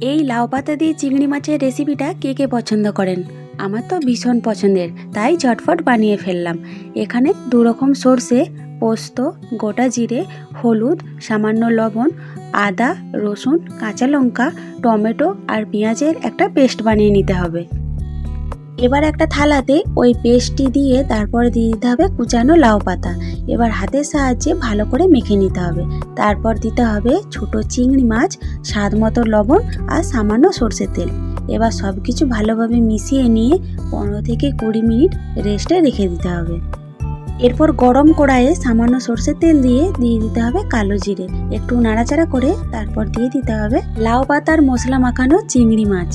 এই লাউ পাতা দিয়ে চিংড়ি মাছের রেসিপিটা কে কে পছন্দ করেন? আমার তো ভীষণ পছন্দের, তাই ঝটফট বানিয়ে ফেললাম। এখানে দুরকম সর্ষে, পোস্ত, গোটা জিরে, হলুদ, সামান্য লবণ, আদা, রসুন, কাঁচা লঙ্কা, টমেটো আর পেঁয়াজের একটা পেস্ট বানিয়ে নিতে হবে। এবার একটা থালাতে ওই পেস্টটি দিয়ে তারপর দিয়ে দিতে হবে কুচানো লাউ পাতা। এবার হাতের সাহায্যে ভালো করে মেখে নিতে হবে। তারপর দিতে হবে ছোট চিংড়ি মাছ, স্বাদ মতো লবণ আর সামান্য সর্ষের তেল। এবার সব কিছু ভালোভাবে মিশিয়ে নিয়ে পনেরো থেকে কুড়ি মিনিট রেস্টে রেখে দিতে হবে। এরপর গরম কড়াইয়ে সামান্য সর্ষের তেল দিয়ে দিয়ে দিতে হবে কালো জিরে। একটু নাড়াচাড়া করে তারপর দিয়ে দিতে হবে লাউ পাতার মশলা মাখানো চিংড়ি মাছ।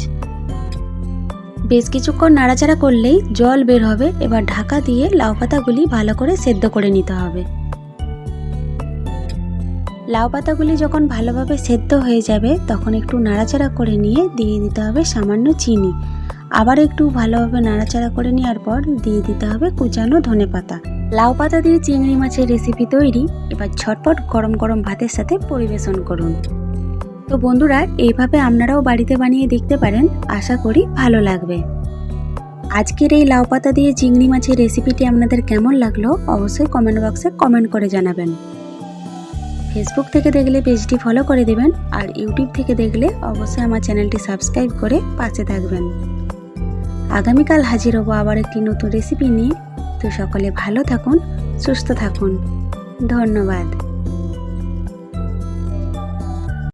বেশ কিছুক্ষণ নাড়াচাড়া করলেই জল বের হবে। এবার ঢাকা দিয়ে লাউ পাতাগুলি ভালো করে সেদ্ধ করে নিতে হবে। লাউ পাতাগুলি যখন ভালোভাবে সেদ্ধ হয়ে যাবে, তখন একটু নাড়াচাড়া করে নিয়ে দিয়ে দিতে হবে সামান্য চিনি। আবার একটু ভালোভাবে নাড়াচাড়া করে নেওয়ার পর দিয়ে দিতে হবে কুচানো ধনে পাতা। লাউ পাতা দিয়ে চিংড়ি মাছের রেসিপি তৈরি। এবার ঝটপট গরম গরম ভাতের সাথে পরিবেশন করুন। তো বন্ধুরা, এইভাবে আপনারাও বাড়িতে বানিয়ে দেখতে পারেন। আশা করি ভালো লাগবে। আজকের এই লাউ পাতা দিয়ে চিংড়ি মাছের রেসিপিটি আপনাদের কেমন লাগল অবশ্যই কমেন্ট বক্সে কমেন্ট করে জানাবেন। ফেসবুক থেকে দেখলে পেজটি ফলো করে দেবেন আর ইউটিউব থেকে দেখলে অবশ্যই আমার চ্যানেলটি সাবস্ক্রাইব করে পাশে থাকবেন। আগামীকাল হাজির হব আবার একটি নতুন রেসিপি নিয়ে। তো সকলে ভালো থাকুন, সুস্থ থাকুন। ধন্যবাদ।